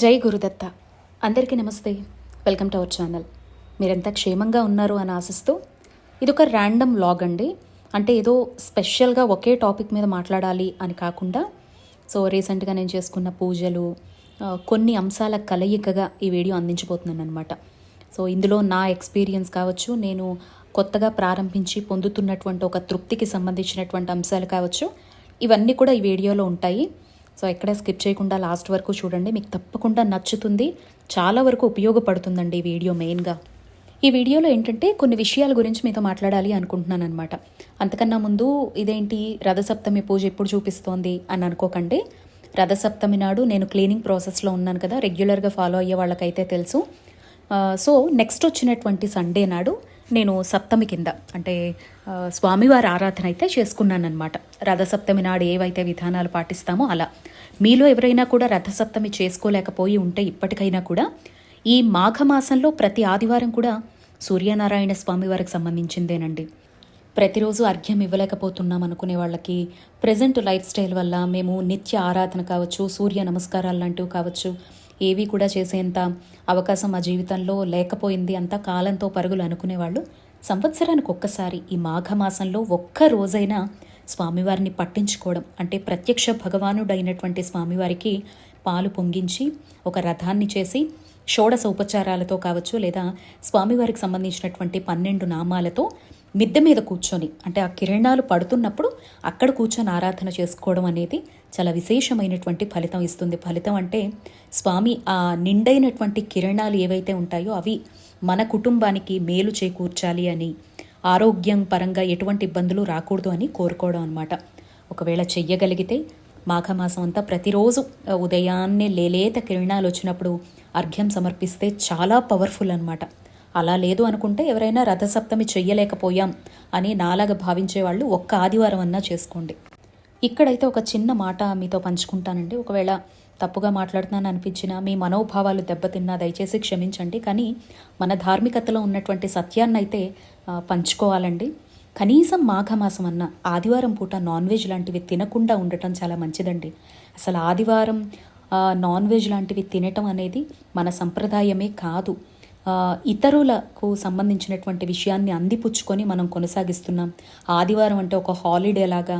జై గురుదత్త. అందరికీ నమస్తే. Welcome to our channel. మీరంతా క్షేమంగా ఉన్నారు అని ఆశిస్తూ ఇది ఒక ర్యాండమ్ లాగ్ అండి. అంటే ఏదో స్పెషల్గా ఒకే టాపిక్ మీద మాట్లాడాలి అని కాకుండా సో రీసెంట్గా నేను చేసుకున్న పూజలు కొన్ని అంశాల కలయికగా ఈ వీడియో అందించబోతున్నాను అనమాట సో ఇందులో నా ఎక్స్పీరియన్స్ కావచ్చు నేను కొత్తగా ప్రారంభించి పొందుతున్నటువంటి ఒక తృప్తికి సంబంధించినటువంటి అంశాలు కావచ్చు ఇవన్నీ కూడా ఈ వీడియోలో ఉంటాయి. సో ఎక్కడ స్కిప్ చేయకుండా లాస్ట్ వరకు చూడండి. మీకు తప్పకుండా నచ్చుతుంది. చాలా వరకు ఉపయోగపడుతుందండి ఈ వీడియో మెయిన్గా. ఈ వీడియోలో ఏంటంటే కొన్ని విషయాల గురించి మీతో మాట్లాడాలి అనుకుంటున్నాను అనమాట అంతకన్నా ముందు ఇదేంటి రథసప్తమి పూజ ఎప్పుడు చూపిస్తోంది అని అనుకోకండి. రథసప్తమి నాడు నేను క్లీనింగ్ ప్రాసెస్లో ఉన్నాను కదా రెగ్యులర్గా ఫాలో అయ్యే వాళ్ళకైతే తెలుసు. సో నెక్స్ట్ వచ్చినటువంటి సండే నాడు నేను సప్తమి కింద అంటే స్వామివారి ఆరాధన అయితే చేసుకున్నానమాట రథసప్తమి నాడు ఏవైతే విధానాలు పాటిస్తామో అలా. మీలో ఎవరైనా కూడా రథసప్తమి చేసుకోలేకపోయి ఉంటే ఇప్పటికైనా కూడా ఈ మాఘమాసంలో ప్రతి ఆదివారం కూడా సూర్యనారాయణ స్వామివారికి సంబంధించిందేనండి. ప్రతిరోజు అర్ఘ్యం ఇవ్వలేకపోతున్నాం అనుకునే వాళ్ళకి ప్రజెంట్ లైఫ్ స్టైల్ వల్ల మేము నిత్య ఆరాధన కావచ్చు సూర్య నమస్కారాలు లాంటివి కావచ్చు ఏవి కూడా చేసేంత అవకాశం మా జీవితంలో లేకపోయింది అంతా కాలంతో పరుగులు అనుకునేవాళ్ళు. సంవత్సరానికి ఒక్కసారి ఈ మాఘమాసంలో ఒక్క రోజైనా స్వామివారిని పట్టించుకోవడం అంటే ప్రత్యక్ష భగవానుడైనటువంటి స్వామివారికి పాలు పొంగించి ఒక రథాన్ని చేసి షోడశ ఉపచారాలతో కావచ్చు లేదా స్వామివారికి సంబంధించినటువంటి పన్నెండు నామాలతో మిద్దె మీద కూర్చొని అంటే ఆ కిరణాలు పడుతున్నప్పుడు అక్కడ కూర్చొని ఆరాధన చేసుకోవడం అనేది చాలా విశేషమైనటువంటి ఫలితం ఇస్తుంది. ఫలితం అంటే స్వామి ఆ నిండైనటువంటి కిరణాలు ఏవైతే ఉంటాయో అవి మన కుటుంబానికి మేలు చేకూర్చాలి అని ఆరోగ్యం పరంగా ఎటువంటి ఇబ్బందులు రాకూడదు అని కోరుకోవడం అనమాట ఒకవేళ చెయ్యగలిగితే మాఘమాసం అంతా ప్రతిరోజు ఉదయాన్నే లేలేత కిరణాలు వచ్చినప్పుడు అర్ఘ్యం సమర్పిస్తే చాలా పవర్ఫుల్ అనమాట అలా లేదు అనుకుంటే ఎవరైనా రథసప్తమి చెయ్యలేకపోయాం అని నాలాగా భావించే వాళ్ళు ఒక్క ఆదివారం అన్నా చేసుకోండి. ఇక్కడైతే ఒక చిన్న మాట మీతో పంచుకుంటానండి. ఒకవేళ తప్పుగా మాట్లాడుతున్నాను అనిపించినా మీ మనోభావాలు దెబ్బతిన్నా దయచేసి క్షమించండి. కానీ మన ధార్మికతలో ఉన్నటువంటి సత్యాన్ని అయితే పంచుకోవాలండి. కనీసం మాఘమాసం అన్న ఆదివారం పూట నాన్ వెజ్ లాంటివి తినకుండా ఉండటం చాలా మంచిదండి. అసలు ఆదివారం నాన్ వెజ్ లాంటివి తినటం అనేది మన సంప్రదాయమే కాదు. ఇతరులకు సంబంధించినటువంటి విషయాన్ని అందిపుచ్చుకొని మనం కొనసాగిస్తున్నాం. ఆదివారం అంటే ఒక హాలిడే లాగా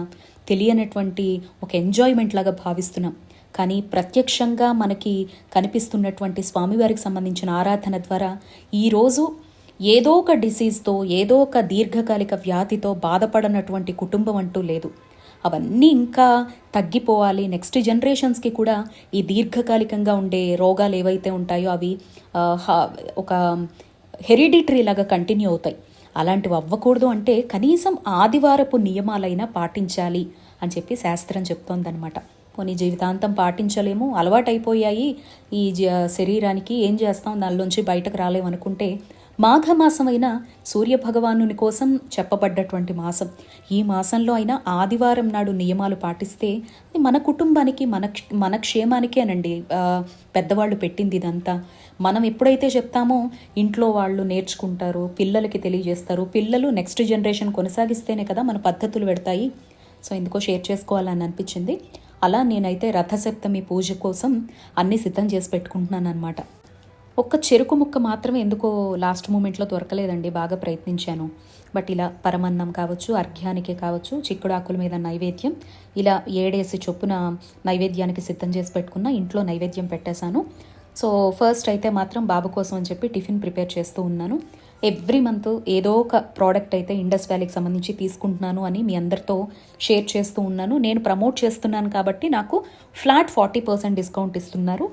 తెలియనటువంటి ఒక ఎంజాయ్మెంట్ లాగా భావిస్తున్నాం. కానీ ప్రత్యక్షంగా మనకి కనిపిస్తున్నటువంటి స్వామివారికి సంబంధించిన ఆరాధన ద్వారా ఈరోజు ఏదో ఒక డిసీజ్తో ఏదో ఒక దీర్ఘకాలిక వ్యాధితో బాధపడనటువంటి కుటుంబం అంటూ లేదు. అవన్నీ ఇంకా తగ్గిపోవాలి. నెక్స్ట్ జనరేషన్స్కి కూడా ఈ దీర్ఘకాలికంగా ఉండే రోగాలు ఏవైతే ఉంటాయో అవి ఒక హెరిడిటరీ లాగా కంటిన్యూ అవుతాయి. అలాంటివి అవ్వకూడదు అంటే కనీసం ఆదివారపు నియమాలైనా పాటించాలి అని చెప్పి శాస్త్రం చెప్తోందనమాట పోనీ జీవితాంతం పాటించలేము అలవాటైపోయాయి. ఈ జ- శరీరానికి ఏం చేస్తాం? దానిలోంచి బయటకు రాలేమనుకుంటే మాఘమాసమైన సూర్య భగవానుని కోసం చెప్పబడ్డటువంటి మాసం. ఈ మాసంలో అయినా ఆదివారం నాడు నియమాలు పాటిస్తే అది మన కుటుంబానికి మన మన క్షేమానికేనండి పెద్దవాళ్ళు పెట్టింది ఇదంతా. మనం ఎప్పుడైతే చెప్తామో ఇంట్లో వాళ్ళు నేర్చుకుంటారు పిల్లలకి తెలియజేస్తారు. పిల్లలు నెక్స్ట్ జనరేషన్ కొనసాగిస్తేనే కదా మన పద్ధతులు పెడతాయి. సో ఎందుకో షేర్ చేసుకోవాలని అనిపించింది. అలా నేనైతే రథసప్తమి పూజ కోసం అన్నీ సిద్ధం చేసి పెట్టుకుంటున్నాను అనమాట ఒక్క చెరుకు ముక్క మాత్రమే ఎందుకో లాస్ట్ మూమెంట్లో దొరకలేదండి బాగా ప్రయత్నించాను. బట్ ఇలా పరమన్నం కావచ్చు అర్ఘ్యానికి కావచ్చు చిక్కుడాకుల మీద నైవేద్యం ఇలా ఏడేసి చొప్పున నైవేద్యానికి సిద్ధం చేసి పెట్టుకున్న ఇంట్లో నైవేద్యం పెట్టేశాను. సో ఫస్ట్ అయితే మాత్రం బాబు కోసం అని చెప్పి టిఫిన్ ప్రిపేర్ చేస్తూ ఉన్నాను. ఎవ్రీ మంత్ ఏదో ఒక ప్రోడక్ట్ అయితే ఇండస్ వ్యాలీకి సంబంధించి తీసుకుంటున్నాను అని మీ అందరితో షేర్ చేస్తూ ఉన్నాను. నేను ప్రమోట్ చేస్తున్నాను కాబట్టి నాకు ఫ్లాట్ ఫార్టీ పర్సెంట్ డిస్కౌంట్ ఇస్తున్నారు.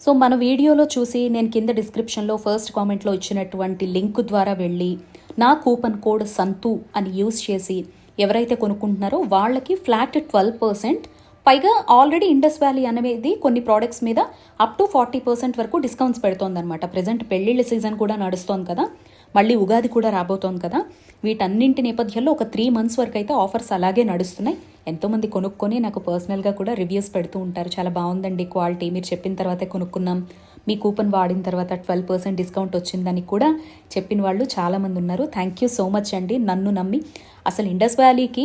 సో మన వీడియోలో చూసి నేను కింద డిస్క్రిప్షన్లో ఫస్ట్ కామెంట్లో ఇచ్చినటువంటి లింక్ ద్వారా వెళ్ళి నా కూపన్ కోడ్ సంతు అని యూస్ చేసి ఎవరైతే కొనుక్కుంటున్నారో వాళ్ళకి ఫ్లాట్ ట్వెల్వ్ పర్సెంట్ పైగా ఆల్రెడీ ఇండస్ వ్యాలీ అనేది కొన్ని ప్రోడక్ట్స్ మీద అప్ టు ఫార్టీ పర్సెంట్ వరకు డిస్కౌంట్స్ పెడుతోందనమాట ప్రజెంట్ పెళ్ళిళ్ళ సీజన్ కూడా నడుస్తోంది కదా. మళ్ళీ ఉగాది కూడా రాబోతోంది కదా. వీటన్నింటి నేపథ్యంలో ఒక త్రీ మంత్స్ వరకు అయితే ఆఫర్స్ అలాగే నడుస్తున్నాయి. ఎంతోమంది కొనుక్కొని నాకు పర్సనల్గా కూడా రివ్యూస్ పెడుతూ ఉంటారు. చాలా బాగుందండి క్వాలిటీ మీరు చెప్పిన తర్వాతే కొనుక్కున్నాం. మీ కూపన్ వాడిన తర్వాత ట్వెల్వ్ పర్సెంట్ డిస్కౌంట్ వచ్చిందని కూడా చెప్పిన వాళ్ళు చాలామంది ఉన్నారు. థ్యాంక్ యూ సో మచ్ అండి. నన్ను నమ్మి. అసలు ఇండస్ వ్యాలీకి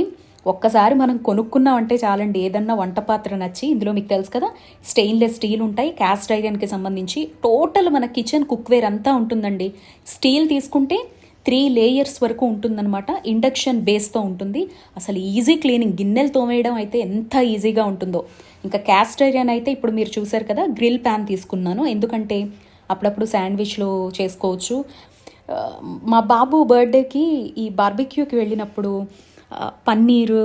ఒక్కసారి మనం కొనుక్కున్నామంటే చాలండి. ఏదన్నా వంట పాత్ర నచ్చి ఇందులో మీకు తెలుసు కదా స్టెయిన్లెస్ స్టీల్ ఉంటాయి. క్యాస్ట్ ఐరన్కి సంబంధించి టోటల్ మన కిచెన్ కుక్వేర్ అంతా ఉంటుందండి. స్టీల్ తీసుకుంటే త్రీ లేయర్స్ వరకు ఉంటుందన్నమాట. ఇండక్షన్ బేస్తో ఉంటుంది. అసలు ఈజీ క్లీనింగ్. గిన్నెలు తోమేయడం అయితే ఎంత ఈజీగా ఉంటుందో. ఇంకా క్యాస్ట్ ఐరన్ అయితే ఇప్పుడు మీరు చూసారు కదా గ్రిల్ ప్యాన్ తీసుకున్నాను. ఎందుకంటే అప్పుడప్పుడు శాండ్విచ్లో చేసుకోవచ్చు. మా బాబు బర్త్డేకి ఈ బార్బిక్యూకి వెళ్ళినప్పుడు పన్నీరు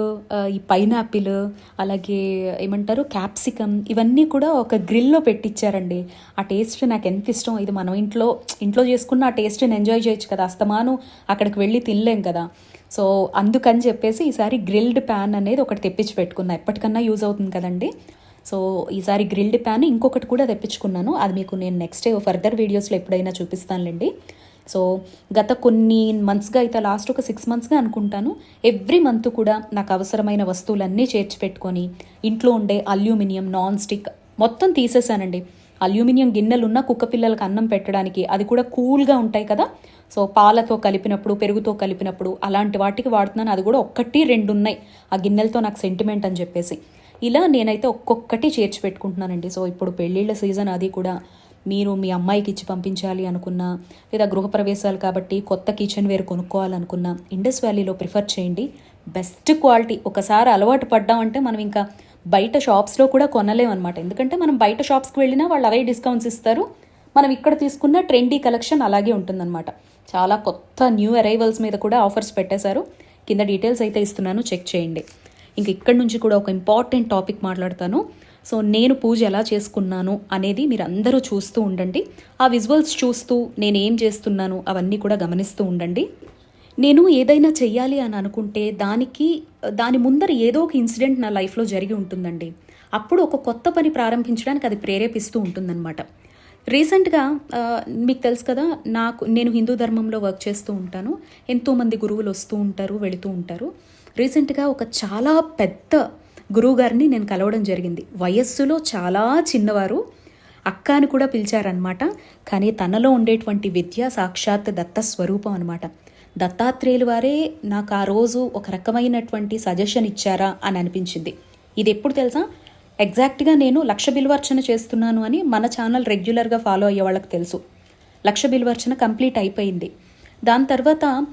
ఈ పైనాపిల్ అలాగే ఏమంటారు క్యాప్సికమ్ ఇవన్నీ కూడా ఒక గ్రిల్లో పెట్టించారండి ఆ టేస్ట్ నాకు ఎంత ఇష్టం. ఇది మనం ఇంట్లో ఇంట్లో చేసుకున్న ఆ టేస్ట్ని ఎంజాయ్ చేయొచ్చు కదా. అస్తమాను అక్కడికి వెళ్ళి తినలేం కదా. సో అందుకని చెప్పేసి ఈసారి గ్రిల్డ్ ప్యాన్ అనేది ఒకటి తెప్పించి పెట్టుకున్నా. ఎప్పటికన్నా యూజ్ అవుతుంది కదండి. సో ఈసారి గ్రిల్డ్ ప్యాన్ ఇంకొకటి కూడా తెప్పించుకున్నాను. అది మీకు నేను నెక్స్ట్ ఫర్దర్ వీడియోస్లో ఎప్పుడైనా చూపిస్తానులేండి. సో గత కొన్ని మంత్స్గా అయితే లాస్ట్ ఒక సిక్స్ మంత్స్గా అనుకుంటాను ఎవ్రీ మంత్ కూడా నాకు అవసరమైన వస్తువులన్నీ చేర్చి పెట్టుకొని ఇంట్లో ఉండే అల్యూమినియం నాన్ స్టిక్ మొత్తం తీసేసానండి. అల్యూమినియం గిన్నెలున్న కుక్క పిల్లలకు అన్నం పెట్టడానికి అది కూడా కూల్గా ఉంటాయి కదా. సో పాలతో కలిపినప్పుడు పెరుగుతో కలిపినప్పుడు అలాంటి వాటికి వాడుతున్నాను. అది కూడా ఒక్కటి రెండు ఉన్నాయి ఆ గిన్నెలతో నాకు సెంటిమెంట్ అని చెప్పేసి. ఇలా నేనైతే ఒక్కొక్కటి చేర్చి పెట్టుకుంటున్నానండి సో ఇప్పుడు పెళ్ళిళ్ళ సీజన్ అది కూడా మీరు మీ అమ్మాయికి ఇచ్చి పంపించాలి అనుకున్నా లేదా గృహప్రవేశాలు కాబట్టి కొత్త కిచెన్ వేర్ కొనుక్కోవాలనుకున్నా ఇండస్ వ్యాలీలో ప్రిఫర్ చేయండి. బెస్ట్ క్వాలిటీ ఒకసారి అలవాటు పడ్డామంటే మనం ఇంకా బయట షాప్స్లో కూడా కొనలేమన్నమాట. ఎందుకంటే మనం బయట షాప్స్కి వెళ్ళినా వాళ్ళు అవే డిస్కౌంట్స్ ఇస్తారు. మనం ఇక్కడ తీసుకున్న ట్రెండీ కలెక్షన్ అలాగే ఉంటుందన్నమాట. చాలా కొత్త న్యూ అరైవల్స్ మీద కూడా ఆఫర్స్ పెట్టేశారు. కింద డీటెయిల్స్ అయితే ఇస్తున్నాను. చెక్ చేయండి. ఇంక ఇక్కడి నుంచి కూడా ఒక ఇంపార్టెంట్ టాపిక్ మాట్లాడతాను. సో నేను పూజ ఎలా చేసుకున్నాను అనేది మీరు అందరూ చూస్తూ ఉండండి. ఆ విజువల్స్ చూస్తూ నేను ఏం చేస్తున్నాను అవన్నీ కూడా గమనిస్తూ ఉండండి. నేను ఏదైనా చెయ్యాలి అని అనుకుంటే దానికి దాని ముందర ఏదో ఒక ఇన్సిడెంట్ నా లైఫ్లో జరిగి ఉంటుందండి. అప్పుడు ఒక కొత్త పని ప్రారంభించడానికి అది ప్రేరేపిస్తూ ఉంటుందన్నమాట. రీసెంట్గా మీకు తెలుసు కదా నాకు నేను హిందూ ధర్మంలో వర్క్ చేస్తూ ఉంటాను. ఎంతోమంది గురువులు వస్తూ ఉంటారు వెళుతూ ఉంటారు. రీసెంట్గా ఒక చాలా పెద్ద గురువు గారిని నేను కలవడం జరిగింది. వయస్సులో చాలా చిన్నవారు అక్క అని కూడా పిలిచారనమాట కానీ తనలో ఉండేటువంటి విద్య సాక్షాత్ దత్త స్వరూపం అనమాట దత్తాత్రేయులు వారే నాకు ఆ రోజు ఒక రకమైనటువంటి సజెషన్ ఇచ్చారా అని అనిపించింది. ఇది ఎప్పుడు తెలుసా? ఎగ్జాక్ట్గా నేను లక్ష బిల్వర్చన చేస్తున్నాను అని మన ఛానల్ రెగ్యులర్గా ఫాలో అయ్యే వాళ్ళకి తెలుసు. లక్ష బిల్వర్చన కంప్లీట్ అయిపోయింది. దాని తర్వాత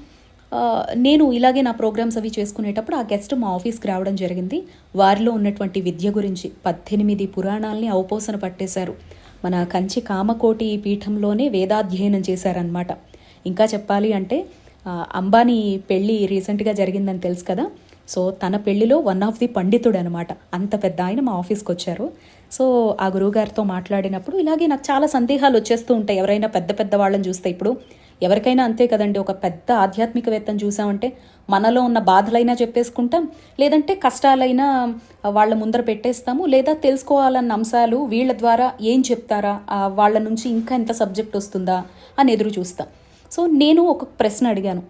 నేను ఇలాగే నా ప్రోగ్రామ్స్ అవి చేసుకునేటప్పుడు ఆ గెస్ట్ మా ఆఫీస్కి రావడం జరిగింది. వారిలో ఉన్నటువంటి విద్య గురించి పద్దెనిమిది పురాణాల్ని అవపోసన పట్టేశారు. మన కంచి కామకోటి పీఠంలోనే వేదాధ్యయనం చేశారనమాట ఇంకా చెప్పాలి అంటే అంబానీ పెళ్ళి రీసెంట్గా జరిగిందని తెలుసు కదా? సో తన పెళ్ళిలో వన్ ఆఫ్ ది పండితుడు అనమాట అంత పెద్ద ఆయన మా ఆఫీస్కి వచ్చారు. సో ఆ గురువుగారితో మాట్లాడినప్పుడు ఇలాగే నాకు చాలా సందేహాలు వచ్చేస్తూ ఉంటాయి. ఎవరైనా పెద్ద పెద్ద వాళ్ళని చూస్తే ఇప్పుడు ఎవరికైనా అంతే కదండి ఒక పెద్ద ఆధ్యాత్మికవేత్తను చూసామంటే మనలో ఉన్న బాధలైనా చెప్పేసుకుంటాం లేదంటే కష్టాలైనా వాళ్ళ ముందర పెట్టేస్తాము లేదా తెలుసుకోవాలన్న అంశాలు వీళ్ళ ద్వారా ఏం చెప్తారా వాళ్ళ నుంచి ఇంకా ఎంత సబ్జెక్ట్ వస్తుందా అని ఎదురు చూస్తాం. సో నేను ఒక ప్రశ్న అడిగాను.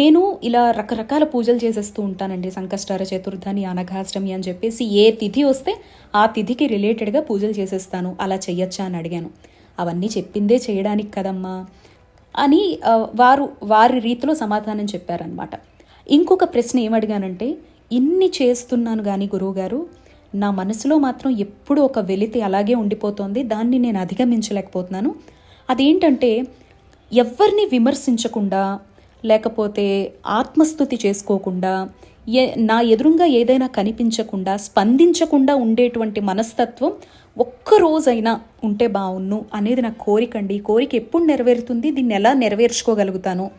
నేను ఇలా రకరకాల పూజలు చేసేస్తూ ఉంటానండి సంకష్టార చతుర్థని అనఘాష్టమి అని చెప్పేసి ఏ తిథి వస్తే ఆ తిథికి రిలేటెడ్గా పూజలు చేసేస్తాను అలా చెయ్యొచ్చా అని అడిగాను. అవన్నీ చెప్పిందే చేయడానికి కదమ్మా. అని వారు వారి రీతిలో సమాధానం చెప్పారనమాట ఇంకొక ప్రశ్న ఏమడిగానంటే ఇన్ని చేస్తున్నాను కానీ గురువుగారు నా మనసులో మాత్రం ఎప్పుడూ ఒక వెలితి అలాగే ఉండిపోతోంది దాన్ని నేను అధిగమించలేకపోతున్నాను. అదేంటంటే ఎవరిని విమర్శించకుండా లేకపోతే ఆత్మస్థుతి చేసుకోకుండా ఏ నా ఎదురుగా ఏదైనా కనిపించకుండా స్పందించకుండా ఉండేటువంటి మనస్తత్వం ఒక్కరోజైనా ఉంటే బాగున్ను అనేది నా కోరిక అండి. కోరిక ఎప్పుడు నెరవేరుతుంది? దీన్ని ఎలా నెరవేర్చుకోగలుగుతాను?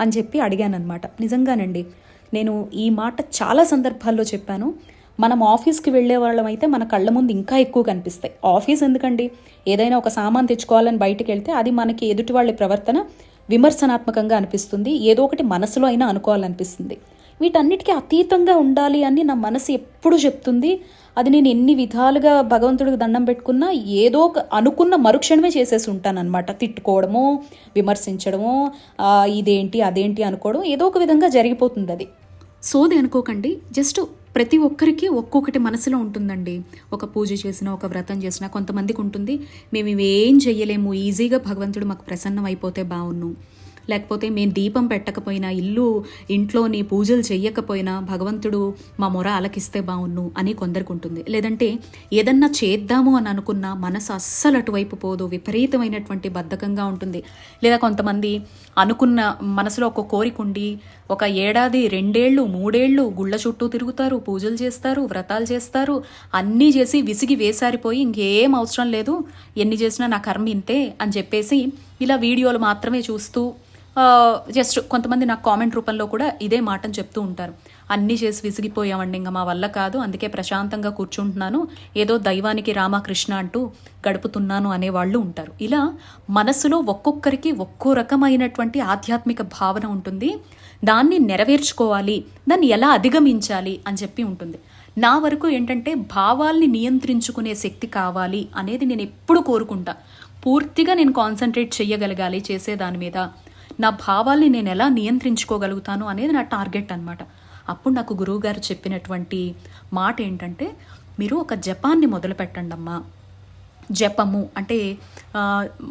అని చెప్పి అడిగానమాట నిజంగానండి నేను ఈ మాట చాలా సందర్భాల్లో చెప్పాను. మనం ఆఫీస్కి వెళ్ళే వాళ్ళం అయితే మన కళ్ళ ముందు ఇంకా ఎక్కువ కనిపిస్తాయి. ఆఫీస్ ఎందుకండి? ఏదైనా ఒక సామాన్ తెచ్చుకోవాలని బయటకు వెళ్తే అది మనకి ఎదుటి వాళ్ళ ప్రవర్తన విమర్శనాత్మకంగా అనిపిస్తుంది. ఏదో ఒకటి మనసులో అయినా అనుకోవాలనిపిస్తుంది. వీటన్నిటికీ అతీతంగా ఉండాలి అని నా మనసు ఎప్పుడు చెప్తుంది? అది నేను ఎన్ని విధాలుగా భగవంతుడికి దండం పెట్టుకున్నా ఏదో ఒక అనుకున్న మరుక్షణమే చేసేసి ఉంటానన్నమాట. తిట్టుకోవడమో విమర్శించడమో ఇదేంటి అదేంటి అనుకోవడం ఏదో ఒక విధంగా జరిగిపోతుంది అది. సోది అనుకోకండి. జస్ట్ ప్రతి ఒక్కరికి ఒక్కొక్కటి మనసులో ఉంటుందండి. ఒక పూజ చేసినా ఒక వ్రతం చేసినా కొంతమందికి ఉంటుంది. మేము ఇవేం చెయ్యలేము. ఈజీగా భగవంతుడు మాకు ప్రసన్నం అయిపోతే బాగున్ను లేకపోతే మేము దీపం పెట్టకపోయినా ఇల్లు ఇంట్లోని పూజలు చెయ్యకపోయినా భగవంతుడు మా మొర అలకిస్తే బాగున్ను అని కొందరికి ఉంటుంది లేదంటే ఏదన్నా చేద్దాము అని అనుకున్నా మనసు అస్సలు అటువైపు పోదు విపరీతమైనటువంటి బద్ధకంగా ఉంటుంది. లేదా కొంతమంది అనుకున్న మనసులో ఒక కోరిక ఉండి ఒక ఏడాది రెండేళ్ళు మూడేళ్ళు గుళ్ళ చుట్టూ తిరుగుతారు పూజలు చేస్తారు వ్రతాలు చేస్తారు అన్నీ చేసి విసిగి వేసారిపోయి ఇంకేం అవసరం లేదు. ఎన్ని చేసినా నా కర్మ ఇంతే అని చెప్పేసి ఇలా వీడియోలు మాత్రమే చూస్తూ జస్ట్ కొంతమంది నాకు కామెంట్ రూపంలో కూడా ఇదే మాటను చెప్తూ ఉంటారు. అన్నీ చేసి విసిగిపోయామండి. ఇంకా మా వల్ల కాదు. అందుకే ప్రశాంతంగా కూర్చుంటున్నాను. ఏదో దైవానికి రామకృష్ణ అంటూ గడుపుతున్నాను అనేవాళ్ళు ఉంటారు. ఇలా మనసులో ఒక్కొక్కరికి ఒక్కో రకమైనటువంటి ఆధ్యాత్మిక భావన ఉంటుంది. దాన్ని నెరవేర్చుకోవాలి. దాన్ని ఎలా అధిగమించాలి అని చెప్పి ఉంటుంది. నా వరకు ఏంటంటే భావాల్ని నియంత్రించుకునే శక్తి కావాలి అనేది నేను ఎప్పుడు కోరుకుంటా. పూర్తిగా నేను కాన్సన్ట్రేట్ చేయగలగాలి చేసే దాని మీద. నా భావాల్ని నేను ఎలా నియంత్రించుకోగలుగుతాను అనేది నా టార్గెట్ అనమాట అప్పుడు నాకు గురువుగారు చెప్పినటువంటి మాట ఏంటంటే మీరు ఒక జపాన్ని మొదలు పెట్టండి అమ్మా. జపము అంటే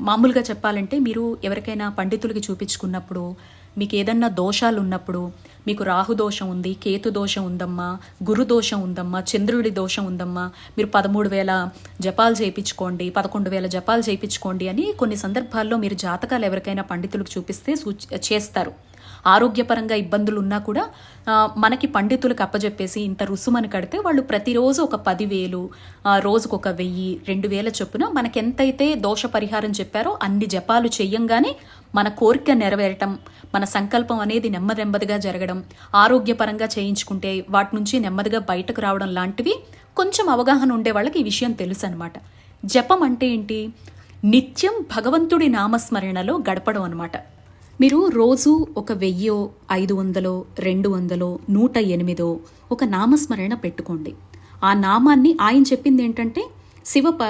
మామూలుగా చెప్పాలంటే మీరు ఎవరికైనా పండితులకి చూపించుకున్నప్పుడు మీకు ఏదన్నా దోషాలు ఉన్నప్పుడు మీకు రాహు దోషం ఉంది కేతు దోషం ఉందమ్మా గురు దోషం ఉందమ్మా చంద్రుడి దోషం ఉందమ్మా మీరు పదమూడు వేల జపాలు చేయించుకోండి పదకొండు వేల జపాలు చేయించుకోండి అని కొన్ని సందర్భాల్లో మీరు జాతకాలు ఎవరికైనా పండితులకు చూపిస్తే సూచ చేస్తారు. ఆరోగ్యపరంగా ఇబ్బందులు ఉన్నా కూడా మనకి పండితులకు అప్పజెప్పేసి ఇంత రుసుమని కడితే వాళ్ళు ప్రతిరోజు ఒక పదివేలు రోజుకు ఒక వెయ్యి రెండు వేల చొప్పున మనకి ఎంతైతే దోష పరిహారం చెప్పారో అన్ని జపాలు చెయ్యంగానే మన కోరిక నెరవేరటం మన సంకల్పం అనేది నెమ్మది నెమ్మదిగా జరగడం ఆరోగ్యపరంగా చేయించుకుంటే వాటి నుంచి నెమ్మదిగా బయటకు రావడం లాంటివి కొంచెం అవగాహన ఉండే వాళ్ళకి ఈ విషయం తెలుసు అనమాట జపం అంటే ఏంటి? నిత్యం భగవంతుడి నామస్మరణలో గడపడం అనమాట మీరు రోజు ఒక వెయ్యో ఐదు వందలో రెండు వందలో నూట ఎనిమిదో ఒక నామస్మరణ పెట్టుకోండి. ఆ నామాన్ని ఆయన చెప్పింది ఏంటంటే శివ ప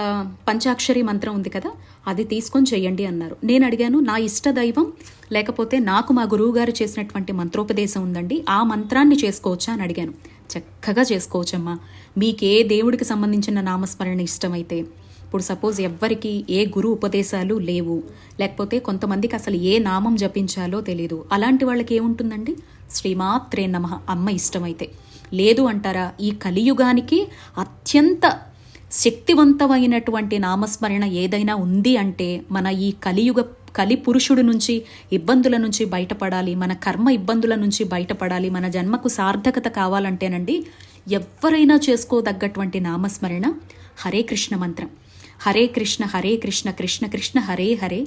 పంచాక్షరి మంత్రం ఉంది కదా అది తీసుకొని చెయ్యండి అన్నారు. నేను అడిగాను నా ఇష్ట దైవం లేకపోతే నాకు మా గురువు గారు చేసినటువంటి మంత్రోపదేశం ఉందండి ఆ మంత్రాన్ని చేసుకోవచ్చా అని అడిగాను. చక్కగా చేసుకోవచ్చమ్మా. మీకే దేవుడికి సంబంధించిన నామస్మరణ ఇష్టమైతే. ఇప్పుడు సపోజ్ ఎవ్వరికి ఏ గురు ఉపదేశాలు లేవు. లేకపోతే కొంతమందికి అసలు ఏ నామం జపించాలో తెలియదు అలాంటి వాళ్ళకి ఏముంటుందండి? శ్రీమాత్రే నమ. అమ్మ ఇష్టమైతే. లేదు అంటారా? ఈ కలియుగానికి అత్యంత శక్తివంతమైనటువంటి నామస్మరణ ఏదైనా ఉంది అంటే మన ఈ కలియుగ కలి పురుషుడు నుంచి ఇబ్బందుల నుంచి బయటపడాలి మన కర్మ ఇబ్బందుల నుంచి బయటపడాలి మన జన్మకు సార్థకత కావాలంటేనండి ఎవరైనా చేసుకోదగ్గటువంటి నామస్మరణ హరే కృష్ణ మంత్రం. హరే కృష్ణ హరే కృష్ణ కృష్ణ కృష్ణ హరే హరే.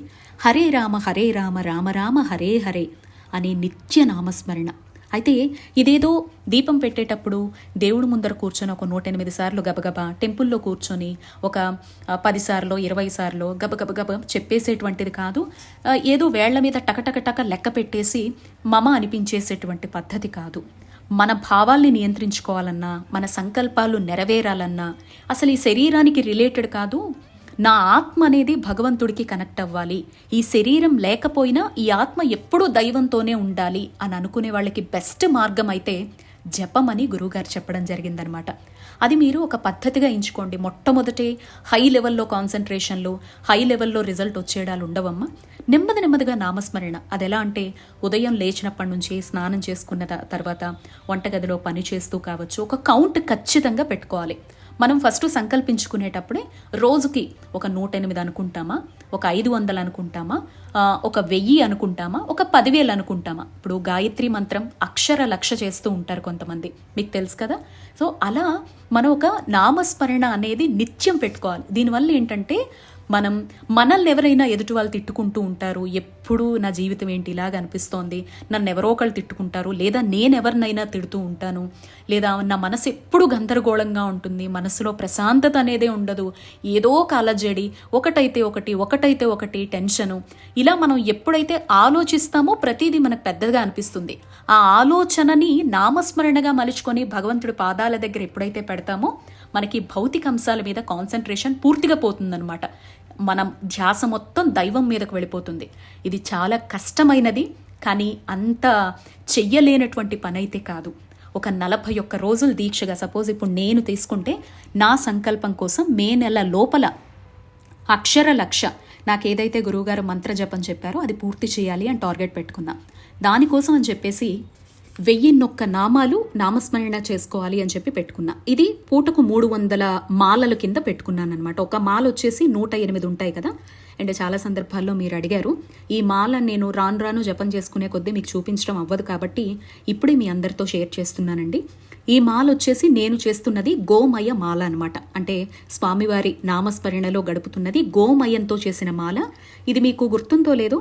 హరే రామ హరే రామ రామ రామ హరే హరే అనే నిత్య నామస్మరణ. అయితే ఇదేదో దీపం పెట్టేటప్పుడు దేవుడు ముందర కూర్చొని ఒక నూట ఎనిమిది సార్లు గబగబా టెంపుల్లో కూర్చొని ఒక పదిసార్లు ఇరవై సార్లు గబగబగబ చెప్పేసేటువంటిది కాదు. ఏదో వేళ్ళ మీద టక టక లెక్క పెట్టేసి మమ అనిపించేసేటువంటి పద్ధతి కాదు. మన భావాల్ని నియంత్రించుకోవాలన్నా మన సంకల్పాలు నెరవేరాలన్నా అసలు ఈ శరీరానికి రిలేటెడ్ కాదు నా ఆత్మ అనేది భగవంతుడికి కనెక్ట్ అవ్వాలి. ఈ శరీరం లేకపోయినా ఈ ఆత్మ ఎప్పుడూ దైవంతోనే ఉండాలి అని అనుకునే వాళ్ళకి బెస్ట్ మార్గం అయితే జపం అని గురువుగారు చెప్పడం జరిగిందనమాట. అది మీరు ఒక పద్ధతిగా ఎంచుకోండి. మొట్టమొదటే హై లెవెల్లో కాన్సన్ట్రేషన్లు హై లెవెల్లో రిజల్ట్ వచ్చేడాలు ఉండవమ్మా. నెమ్మది నెమ్మదిగా నామస్మరణ. అది ఎలా అంటే ఉదయం లేచినప్పటి నుంచి స్నానం చేసుకున్న తర్వాత వంటగదిలో పని చేస్తూ కావచ్చు. ఒక కౌంట్ ఖచ్చితంగా పెట్టుకోవాలి. మనం ఫస్ట్ సంకల్పించుకునేటప్పుడే రోజుకి ఒక నూట ఎనిమిది అనుకుంటామా? ఒక ఐదు వందలు అనుకుంటామా? ఒక వెయ్యి అనుకుంటామా? ఒక పదివేలు అనుకుంటామా? ఇప్పుడు గాయత్రి మంత్రం అక్షర లక్ష చేస్తూ ఉంటారు కొంతమంది. మీకు తెలుసు కదా? సో అలా మనం ఒక నామస్మరణ అనేది నిత్యం పెట్టుకోవాలి. దీనివల్ల ఏంటంటే మనం మనల్ని ఎవరైనా ఎదుటి వాళ్ళు తిట్టుకుంటూ ఉంటారు. ఎప్పుడు నా జీవితం ఏంటి ఇలాగ అనిపిస్తోంది. నన్ను ఎవరో ఒకళ్ళు తిట్టుకుంటారు. లేదా నేను ఎవరినైనా తిడుతూ ఉంటాను. లేదా నా మనసు ఎప్పుడు గందరగోళంగా ఉంటుంది. మనసులో ప్రశాంతత అనేదే ఉండదు. ఏదో కాలజడి ఒకటైతే ఒకటి ఒకటైతే ఒకటి టెన్షను. ఇలా మనం ఎప్పుడైతే ఆలోచిస్తామో ప్రతిదీ మనకు పెద్దగా అనిపిస్తుంది. ఆ ఆలోచనని నామస్మరణగా మలుచుకొని భగవంతుడి పాదాల దగ్గర ఎప్పుడైతే పెడతామో మనకి భౌతిక అంశాల మీద కాన్సన్ట్రేషన్ పూర్తిగా పోతుందన్నమాట. మనం ధ్యాస మొత్తం దైవం మీదకు వెళ్ళిపోతుంది. ఇది చాలా కష్టమైనది కానీ అంత చెయ్యలేనటువంటి పని అయితే కాదు. ఒక నలభై ఒక్క రోజులు దీక్షగా సపోజ్ ఇప్పుడు నేను తీసుకుంటే నా సంకల్పం కోసం మే నెల లోపల అక్షర లక్ష నాకు ఏదైతే గురువుగారు మంత్ర జపం చెప్పారో అది పూర్తి చేయాలి అని టార్గెట్ పెట్టుకున్నా. దానికోసం అని చెప్పేసి వెయ్యిన్నొక్క నామాలు నామస్మరణ చేసుకోవాలి అని చెప్పి పెట్టుకున్నా. ఇది పూటకు మూడు వందల మాలల కింద పెట్టుకున్నానమాట ఒక మాల వచ్చేసి నూట ఎనిమిది ఉంటాయి కదా. అండ్ చాలా సందర్భాల్లో మీరు అడిగారు ఈ మాల నేను రాను రాను జపం చేసుకునే కొద్దీ మీకు చూపించడం అవ్వదు కాబట్టి ఇప్పుడే మీ అందరితో షేర్ చేస్తున్నానండి. ఈ మాల వచ్చేసి నేను చేస్తున్నది గోమయ మాల అనమాట అంటే స్వామివారి నామస్మరణలో గడుపుతున్నది గోమయంతో చేసిన మాల. ఇది మీకు గుర్తుందో లేదో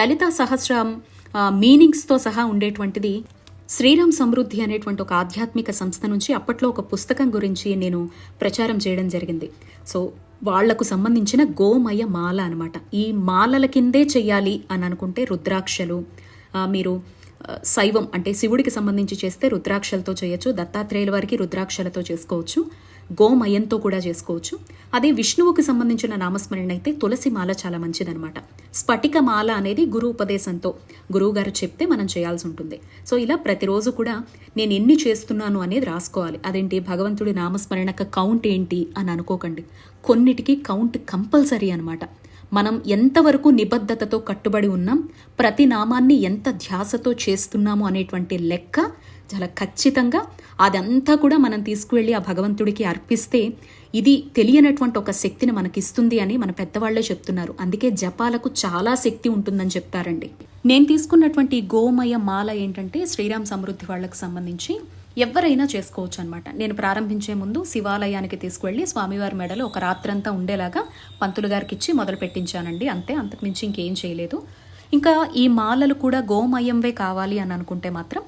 లలిత సహస్రం మీనింగ్స్తో సహా ఉండేటువంటిది శ్రీరామ్ సమృద్ధి అనేటువంటి ఒక ఆధ్యాత్మిక సంస్థ నుంచి అప్పట్లో ఒక పుస్తకం గురించి నేను ప్రచారం చేయడం జరిగింది. సో వాళ్ళకు సంబంధించిన గోమయ మాల అనమాట ఈ మాలల కిందే చెయ్యాలి అని అనుకుంటే రుద్రాక్షలు మీరు శైవం అంటే శివుడికి సంబంధించి చేస్తే రుద్రాక్షలతో చేయొచ్చు దత్తాత్రేయుల వారికి రుద్రాక్షలతో చేసుకోవచ్చు. గోమయంతో కూడా చేసుకోవచ్చు. అదే విష్ణువుకి సంబంధించిన నామస్మరణ అయితే తులసి మాల చాలా మంచిదనమాట స్ఫటిక మాల అనేది గురు ఉపదేశంతో గురువుగారు చెప్తే మనం చేయాల్సి ఉంటుంది. సో ఇలా ప్రతిరోజు కూడా నేను ఎన్ని చేస్తున్నాను అనేది రాసుకోవాలి. అదేంటి? భగవంతుడి నామస్మరణకు కౌంట్ ఏంటి అని అనుకోకండి. కొన్నిటికి కౌంట్ కంపల్సరీ అనమాట మనం ఎంతవరకు నిబద్ధతతో కట్టుబడి ఉన్నాం ప్రతి నామాన్ని ఎంత ధ్యాసతో చేస్తున్నాము అనేటువంటి లెక్క చాలా ఖచ్చితంగా అదంతా కూడా మనం తీసుకువెళ్ళి ఆ భగవంతుడికి అర్పిస్తే ఇది తెలియనటువంటి ఒక శక్తిని మనకిస్తుంది అని మన పెద్దవాళ్ళే చెప్తున్నారు. అందుకే జపాలకు చాలా శక్తి ఉంటుందని చెప్తారండి. నేను తీసుకున్నటువంటి గోమయ మాల ఏంటంటే శ్రీరామ్ సమృద్ధి వాళ్ళకి సంబంధించి ఎవరైనా చేసుకోవచ్చు అనమాట నేను ప్రారంభించే ముందు శివాలయానికి తీసుకువెళ్ళి స్వామివారి మెడలో ఒక రాత్రంతా ఉండేలాగా పంతులు గారికి ఇచ్చి మొదలు పెట్టించానండి. అంతే అంతకుమించి ఇంకేం చేయలేదు. ఇంకా ఈ మాలలు కూడా గోమయంవే కావాలి అని అనుకుంటే మాత్రం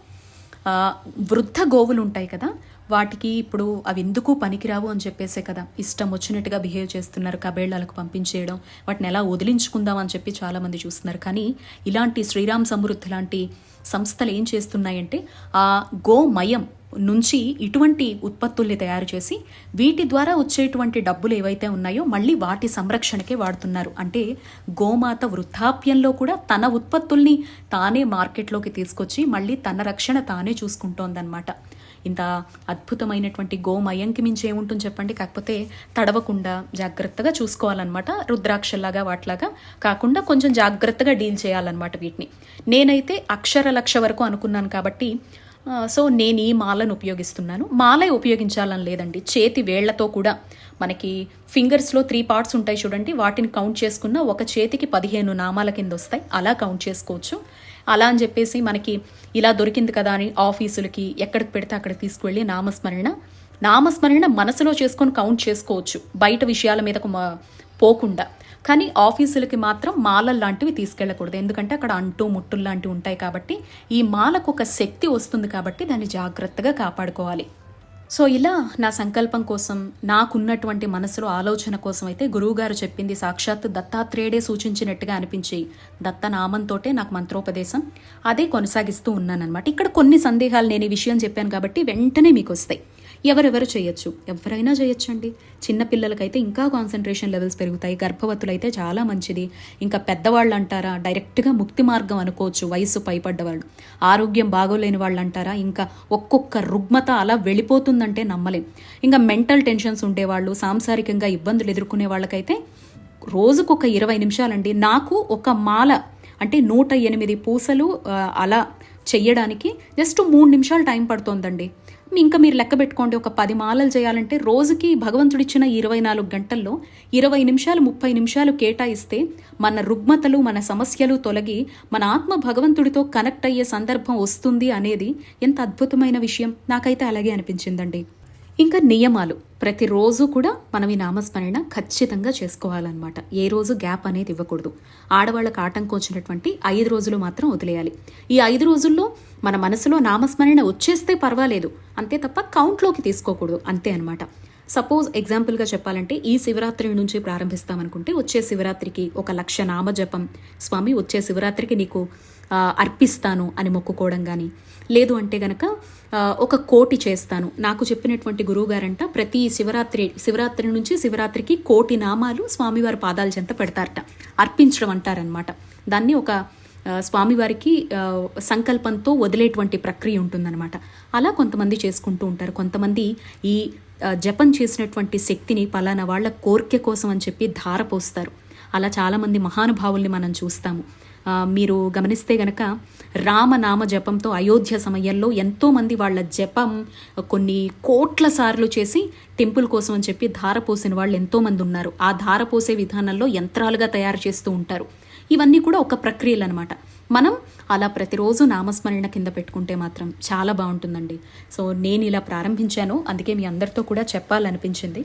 వృద్ధ గోవులు ఉంటాయి కదా వాటికి ఇప్పుడు అవి ఎందుకు పనికిరావు అని చెప్పేసే కదా ఇష్టం వచ్చినట్టుగా బిహేవ్ చేస్తున్నారు కబేళ్ళకు పంపించేయడం వాటిని ఎలా వదిలించుకుందాం అని చెప్పి చాలామంది చూస్తున్నారు. కానీ ఇలాంటి శ్రీరామ్ సమృద్ధి లాంటి సంస్థలు ఏం చేస్తున్నాయంటే ఆ గోమయం నుంచి ఇటువంటి ఉత్పత్తుల్ని తయారు చేసి వీటి ద్వారా వచ్చేటువంటి డబ్బులు ఏవైతే ఉన్నాయో మళ్ళీ వాటి సంరక్షణకే వాడుతున్నారు. అంటే గోమాత వృద్ధాప్యంలో కూడా తన ఉత్పత్తుల్ని తానే మార్కెట్లోకి తీసుకొచ్చి మళ్ళీ తన రక్షణ తానే చూసుకుంటోందన్నమాట. ఇంత అద్భుతమైనటువంటి గోమయంకి మించి ఏముంటుంది చెప్పండి? కాకపోతే తడవకుండా జాగ్రత్తగా చూసుకోవాలన్నమాట. రుద్రాక్షల్లాగా వాటిలాగా కాకుండా కొంచెం జాగ్రత్తగా డీల్ చేయాలన్నమాట వీటిని. నేనైతే అక్షర లక్ష వరకు అనుకున్నాను కాబట్టి సో నేను ఈ మాలను ఉపయోగిస్తున్నాను. మాలే ఉపయోగించాలని లేదండి. చేతి వేళ్ళతో కూడా మనకి ఫింగర్స్లో త్రీ పార్ట్స్ ఉంటాయి చూడండి. వాటిని కౌంట్ చేసుకున్న ఒక చేతికి పదిహేను నామాల కింద వస్తాయి. అలా కౌంట్ చేసుకోవచ్చు. అలా అని చెప్పేసి మనకి ఇలా దొరికింది కదా అని ఆఫీసులకి ఎక్కడికి పెడితే అక్కడికి తీసుకువెళ్ళి నామస్మరణ. నామస్మరణ మనసులో చేసుకొని కౌంట్ చేసుకోవచ్చు. బయట విషయాల మీదకు పోకుండా. కానీ ఆఫీసులకి మాత్రం మాలలు లాంటివి తీసుకెళ్ళకూడదు. ఎందుకంటే అక్కడ అంటూ ముట్టులు లాంటివి ఉంటాయి కాబట్టి ఈ మాలకు ఒక శక్తి వస్తుంది కాబట్టి దాన్ని జాగ్రత్తగా కాపాడుకోవాలి. సో ఇలా నా సంకల్పం కోసం నాకున్నటువంటి మనసులో ఆలోచన కోసం అయితే గురువుగారు చెప్పింది సాక్షాత్ దత్తాత్రేయుడే సూచించినట్టుగా అనిపించి దత్తనామంతోటే నాకు మంత్రోపదేశం అదే కొనసాగిస్తూ ఉన్నానన్నమాట. ఇక్కడ కొన్ని సందేహాలు నేను ఈ విషయం చెప్పాను కాబట్టి వెంటనే మీకు వస్తాయి. ఎవరెవరు చేయొచ్చు? ఎవరైనా చేయొచ్చండి. చిన్నపిల్లలకైతే ఇంకా కాన్సన్ట్రేషన్ లెవెల్స్ పెరుగుతాయి. గర్భవతులైతే చాలా మంచిది. ఇంకా పెద్దవాళ్ళు అంటారా డైరెక్ట్గా ముక్తి మార్గం అనుకోవచ్చు. వయసు పైపడ్డ వాళ్ళు ఆరోగ్యం బాగోలేని వాళ్ళు అంటారా ఇంకా ఒక్కొక్క రుగ్మత అలా వెళ్ళిపోతుందంటే నమ్మలేం. ఇంకా మెంటల్ టెన్షన్స్ ఉండేవాళ్ళు సాంసారికంగా ఇబ్బందులు ఎదుర్కొనే వాళ్ళకైతే రోజుకు ఒక ఇరవై నిమిషాలండి. నాకు ఒక మాల అంటే నూట ఎనిమిది పూసలు అలా చెయ్యడానికి జస్ట్ మూడు నిమిషాలు టైం పడుతోందండి. ఇంకా మీరు లెక్క పెట్టుకోండి ఒక పది మాలలు చేయాలంటే రోజుకి భగవంతుడిచ్చిన ఇరవై నాలుగు గంటల్లో ఇరవై నిమిషాలు ముప్పై నిమిషాలు కేటాయిస్తే మన రుగ్మతలు మన సమస్యలు తొలగి మన ఆత్మ భగవంతుడితో కనెక్ట్ అయ్యే సందర్భం వస్తుంది అనేది ఎంత అద్భుతమైన విషయం. నాకైతే అలాగే అనిపించిందండి. ఇంకా నియమాలు. ప్రతిరోజు కూడా మనం ఈ నామస్మరణ ఖచ్చితంగా చేసుకోవాలన్నమాట. ఏ రోజు గ్యాప్ అనేది ఇవ్వకూడదు. ఆడవాళ్ళకు ఆటంకం వచ్చినటువంటి ఐదు రోజులు మాత్రం వదిలేయాలి. ఈ ఐదు రోజుల్లో మన మనసులో నామస్మరణ వచ్చేస్తే పర్వాలేదు. అంతే తప్ప కౌంట్లోకి తీసుకోకూడదు. అంతే అనమాట సపోజ్ ఎగ్జాంపుల్గా చెప్పాలంటే ఈ శివరాత్రి నుంచి ప్రారంభిస్తామనుకుంటే వచ్చే శివరాత్రికి ఒక లక్ష నామజపం. స్వామి వచ్చే శివరాత్రికి నీకు అర్పిస్తాను అని మొక్కుకోవడం కానీ లేదు అంటే గనక ఒక కోటి చేస్తాను. నాకు చెప్పినటువంటి గురువుగారంట ప్రతి శివరాత్రి శివరాత్రి నుంచి శివరాత్రికి కోటి నామాలు స్వామివారి పాదాల చెంత పెడతారట. అర్పించడం అంటారనమాట దాన్ని ఒక స్వామివారికి సంకల్పంతో వదిలేటువంటి ప్రక్రియ ఉంటుందన్నమాట. అలా కొంతమంది చేసుకుంటూ ఉంటారు. కొంతమంది ఈ జపం చేసినటువంటి శక్తిని పలానా వాళ్ళ కోరిక కోసం అని చెప్పి ధార పోస్తారు అలా చాలామంది మహానుభావుల్ని మనం చూస్తాము. మీరు గమనిస్తే గనక రామనామ జపంతో అయోధ్య సమయంలో ఎంతోమంది వాళ్ళ జపం కొన్ని కోట్ల సార్లు చేసి టెంపుల్ కోసం అని చెప్పి ధార పోసిన వాళ్ళు ఎంతోమంది ఉన్నారు. ఆ ధార పోసే విధానంలో యంత్రాలుగా తయారు చేస్తూ ఉంటారు. ఇవన్నీ కూడా ఒక ప్రక్రియలు అనమాట మనం అలా ప్రతిరోజు నామస్మరణ కింద పెట్టుకుంటే మాత్రం చాలా బాగుంటుందండి. సో నేను ఇలా ప్రారంభించాను. అందుకే మీ అందరితో కూడా చెప్పాలనిపించింది.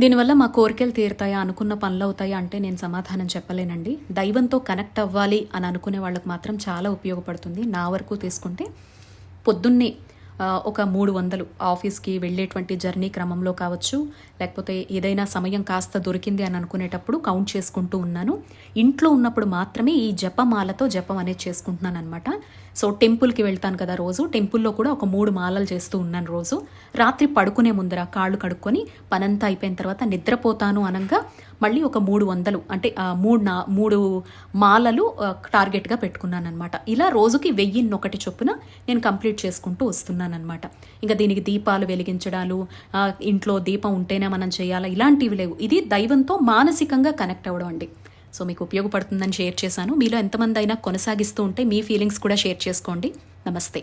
దీనివల్ల మా కోరికలు తీరుతాయా అనుకున్న పనులు అవుతాయా అంటే నేను సమాధానం చెప్పలేనండి. దైవంతో కనెక్ట్ అవ్వాలి అని అనుకునే వాళ్ళకి మాత్రం చాలా ఉపయోగపడుతుంది. నా వరకు తీసుకుంటే పొద్దున్నే ఒక మూడు వందలు ఆఫీస్కి వెళ్ళేటువంటి జర్నీ క్రమంలో కావచ్చు లేకపోతే ఏదైనా సమయం కాస్త దొరికింది అని అనుకునేటప్పుడు కౌంట్ చేసుకుంటూ ఉన్నాను. ఇంట్లో ఉన్నప్పుడు మాత్రమే ఈ జపమాలతో జపం అనేది చేసుకుంటున్నాను అనమాట సో టెంపుల్కి వెళ్తాను కదా రోజు. టెంపుల్లో కూడా ఒక మూడు మాలలు చేస్తూ ఉన్నాను రోజు. రాత్రి పడుకునే ముందర కాళ్ళు కడుక్కొని పనంతా అయిపోయిన తర్వాత నిద్రపోతాను అనగా మళ్ళీ ఒక మూడు వందలు అంటే మూడు నా మూడు మాలలు టార్గెట్గా పెట్టుకున్నాను అనమాట ఇలా రోజుకి వెయ్యిన్నొకటి చొప్పున నేను కంప్లీట్ చేసుకుంటూ వస్తున్నాను అనమాట ఇంకా దీనికి దీపాలు వెలిగించడాలు ఇంట్లో దీపం ఉంటేనే మనం చేయాలా? ఇలాంటివి లేవు. ఇది దైవంతో మానసికంగా కనెక్ట్ అవ్వడం అండి. సో మీకు ఉపయోగపడుతుందని షేర్ చేశాను. మీలో ఎంతమంది అయినా కొనసాగిస్తూ ఉంటే మీ ఫీలింగ్స్ కూడా షేర్ చేసుకోండి. నమస్తే.